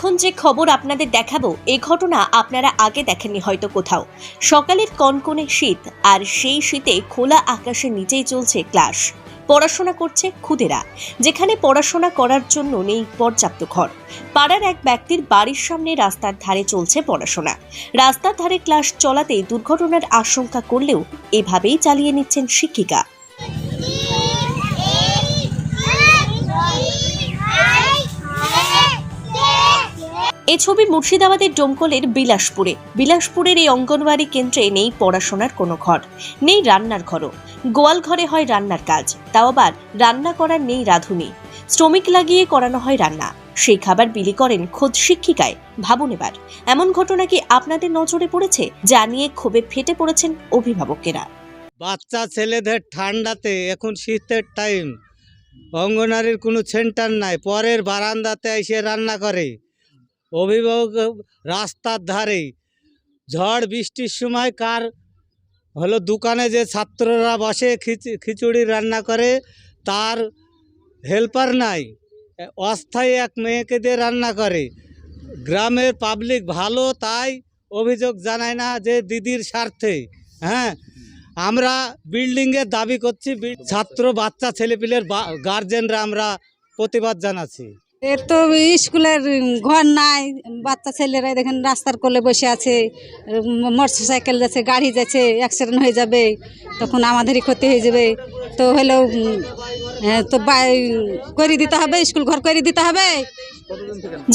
এখন যে খবর আপনাদের দেখাবো, এ ঘটনা আপনারা আগে দেখেননি হয়তো কোথাও। সকালের কনকনে শীত, আর সেই শীতে খোলা আকাশের নিচেই চলছে ক্লাস। পড়াশোনা করছে খুদেরা, যেখানে পড়াশোনা করার জন্য নেই পর্যাপ্ত ঘর। পাড়ার এক ব্যক্তির বাড়ির সামনে রাস্তার ধারে চলছে পড়াশোনা। রাস্তার ধারে ক্লাস চলাতেই দুর্ঘটনার আশঙ্কা করলেও এভাবেই চালিয়ে নিচ্ছেন শিক্ষিকা। এই ছবি মুর্শিদাবাদের ডোমকলের বিলাসপুরে। বিলাসপুরের এই অঙ্গনওয়াড়ি কেন্দ্রে নেই পড়াশোনার কোনো ঘর, নেই রান্নার ঘরও। গোয়াল ঘরে হয় রান্নার কাজ, তাও আবার রান্না করার নেই রাঁধুনি। শ্রমিক লাগিয়ে করানো হয় রান্না। সেই খাবার বিলি করেন খোদ শিক্ষিকায়। ভাবুন এবার, এমন ঘটনা কি আপনাদের নজরে পড়েছে? যা নিয়ে ক্ষোভে ফেটে পড়েছেন অভিভাবকেরা। বাচ্চা ছেলেদের ঠান্ডাতে এখন শীতের টাইম অঙ্গনারীর কোনো সেন্টার নাই, পরের বারান্দাতে এসে রান্না করে। অভিভাবক রাস্তার ধারে। ঝড় বৃষ্টির সময় কার হলো দোকানে যে ছাত্ররা বসে খিচ- খিচুড়ি রান্না করে, তার হেল্পার নাই। অস্থায়ী এক মেয়েকে দিয়ে রান্না করে। গ্রামের পাবলিক ভালো, তাই অভিযোগ জানায় না যে দিদির স্বার্থে। হ্যাঁ আমরা বিল্ডিংয়ের দাবি করছি, ছাত্র, বাচ্চা, ছেলেপিলের গার্জেনরা আমরা প্রতিবাদ জানাচ্ছি। এর তো স্কুলের ঘর নাই বাচ্চা ছেলেরা দেখেন রাস্তার কোলে বসে আছে মোটর সাইকেল যাচ্ছে গাড়ি যাচ্ছে অ্যাক্সিডেন্ট হয়ে যাবে তখন আমাদেরই ক্ষতি হয়ে যাবে। তো হলো হ্যাঁ, তো করে দিতে হবে স্কুল ঘর করে দিতে হবে।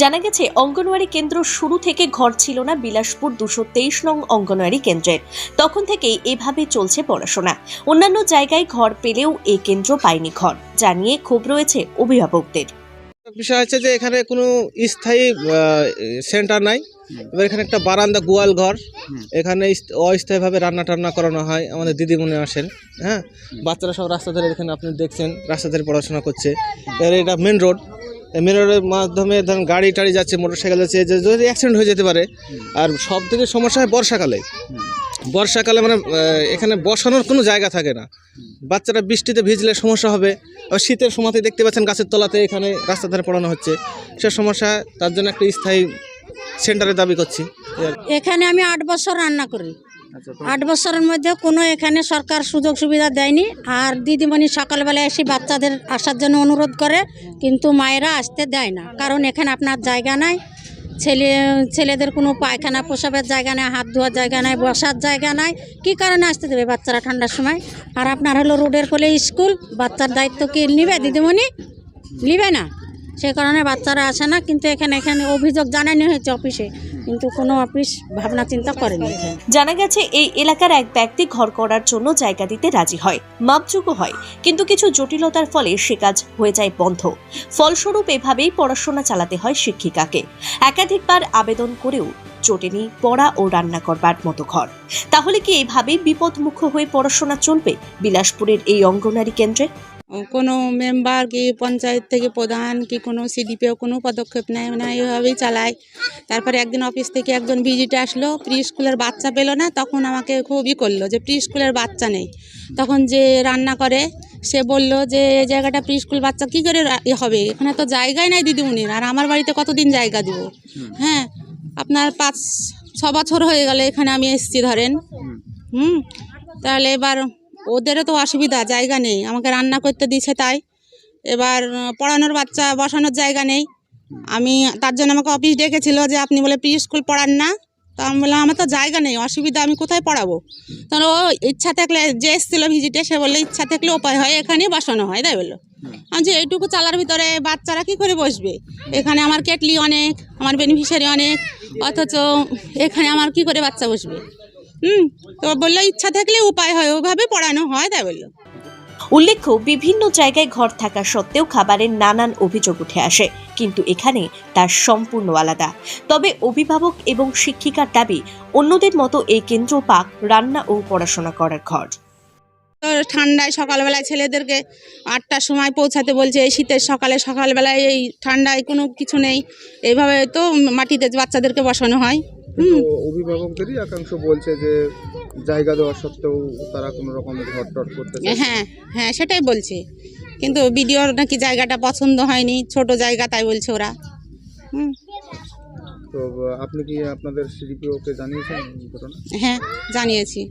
জানা গেছে অঙ্গনওয়াড়ি কেন্দ্র শুরু থেকে ঘর ছিল না বিলাসপুর দুশো তেইশ নং অঙ্গনওয়াড়ি কেন্দ্রের। তখন থেকেই এভাবে চলছে পড়াশোনা। অন্যান্য জায়গায় ঘর পেলেও এই কেন্দ্র পায়নি ঘর জানিয়ে ক্ষোভ রয়েছে অভিভাবকদের। বিষয় হচ্ছে যে এখানে কোনো স্থায়ী সেন্টার নাই। এবার এখানে একটা বারান্দা, গোয়াল ঘর। এখানে অস্থায়ীভাবে রান্না টান্না করানো হয়। আমাদের দিদিমণি আসেন হ্যাঁ? বাচ্চারা সব রাস্তা ধারে এখানে আপনি দেখছেন, রাস্তা ধারে পড়াশোনা করছে। এবার এটা মেন রোড মেন রোডের মাধ্যমে ধরুন গাড়ি টাড়ি যাচ্ছে মোটর সাইকেল যাচ্ছে যদি অ্যাক্সিডেন্ট হয়ে যেতে পারে, আর সব থেকে সমস্যা হয় বর্ষাকালে। বর্ষাকালে মানে এখানে বসানোর কোনো জায়গা থাকে না। বাচ্চারা বৃষ্টিতে ভিজলে সমস্যা হবে। আর শীতের সময়তে দেখতে পাচ্ছেন গাছের তলাতে এখানে রাস্তা ধারে পড়ানো হচ্ছে। সে সমস্যা তার জন্য একটা স্থায়ী সেন্টারের দাবি করছি। এখানে আমি আট বছর রান্না করি। আট বছরের মধ্যে কোনো এখানে সরকার সুযোগ সুবিধা দেয়নি। আর দিদিমণি সকালবেলা এসে বাচ্চাদের আসার জন্য অনুরোধ করে কিন্তু মায়েরা আসতে দেয় না। কারণ এখানে আপনার জায়গা নাই। ছেলে, ছেলেদের কোনো পায়খানা পোশাবের জায়গা নেই, হাত ধোয়ার জায়গা নেই, বসার জায়গা নাই। কি কারণে আসতে দেবে বাচ্চারা ঠান্ডার সময়? আর আপনার হলো রোডের কোলে স্কুল, বাচ্চার দায়িত্ব কি নিবে দিদিমণি? নিবে না। সে কারণে বাচ্চারা আসে না, কিন্তু এখানে এখানে অভিযোগ জানানো হয়েছে অফিসে। কিন্তু কোনো অফিস ভাবনা চিন্তা করেনি। জানা গেছে এই এলাকার এক ব্যক্তি ঘর করার জন্য জায়গা দিতে রাজি হয় মাপযোগ্য হয় কিন্তু কিছু জটিলতার ফলে সে কাজ হয়ে যায় বন্ধ। ফলস্বরূপ এভাবেই পড়াশোনা চালাতে হয় শিক্ষিকাকে। একাধিকবার আবেদন করেও জোটেনি পড়া ও রান্না করবার মতো ঘর। তাহলে কি এইভাবেই বিপদমুখ হয়ে পড়াশোনা চলবে বিলাসপুরের এই অঙ্গনারী কেন্দ্রে? কোনো মেম্বার কি পঞ্চায়েত থেকে প্রধান কি কোনো সিডিপিও কোনো পদক্ষেপ নেয় না এইভাবেই চালায়। তারপরে একদিন অফিস থেকে একজন ভিজিটে আসলো প্রি স্কুলের বাচ্চা পেল না তখন আমাকে খুবই করল যে প্রি স্কুলের বাচ্চা নেই। তখন যে রান্না করে সে বলল যে এই জায়গাটা প্রি স্কুল বাচ্চা কী করে হবে? এখানে তো জায়গাই নাই দিদিমণির আর আমার বাড়িতে কতদিন জায়গা দিব? হ্যাঁ আপনার পাঁচ ছ বছর হয়ে গেলে এখানে আমি এসেছি ধরেন। হুম। তাহলে এবার ওদেরও তো অসুবিধা জায়গা নেই আমাকে রান্না করতে দিয়েছে তাই। এবার পড়ানোর বাচ্চা বসানোর জায়গা নেই। আমি তার জন্য আমাকে অফিস ডেকেছিল যে আপনি বলে প্রি স্কুল পড়ান না। তো আমি বললাম, আমার তো জায়গা নেই, অসুবিধা, আমি কোথায় পড়াবো? তখন ও ইচ্ছা থাকলে যে এসেছিল ভিজিটে সে বললে, ইচ্ছা থাকলে উপায় হয়, এখানেই বসানো হয়। তাই বলল। আমি যে এইটুকু চালার ভিতরে বাচ্চারা কি করে বসবে? এখানে আমার কেটলি অনেক, আমার বেনিফিশিয়ারি অনেক, অথচ এখানে আমার কি করে বাচ্চা বসবে? হুম, তো বলল, ইচ্ছা থাকলে উপায় হয়, ওভাবে পড়ানো হয়। তাই বলল। উল্লেখ্য, বিভিন্ন জায়গায় ঘর থাকা সত্ত্বেও খাবারের নানান অভিযোগ উঠে আসে, কিন্তু এখানে তার সম্পূর্ণ আলাদা। তবে অভিভাবক এবং শিক্ষিকার দাবি, অন্যদের মতো এই কেন্দ্র পাক রান্না ও পড়াশোনা করার ঘর। ঠান্ডায় সকালবেলায় ছেলেদেরকে আটটার সময় পৌঁছাতে বলছে, এই শীতের সকালে সকালবেলায় এই ঠান্ডায় কোনো কিছু নেই। এইভাবে তো মাটিতে বাচ্চাদেরকে বসানো হয়। অভিভাবকদেরই একাংশ বলছে যে জায়গা দেওয়া সত্ত্বেও তারা কোনো রকম ঘর টট করতে হ্যাঁ হ্যাঁ সেটাই বলছে। কিন্তু বিডিওর নাকি জায়গাটা পছন্দ হয়নি ছোট জায়গা তাই বলছে ওরা। হুম। তো আপনি কি আপনাদের সিডিপিওকে জানিয়েছেন ঘটনা? হ্যাঁ জানিয়েছি।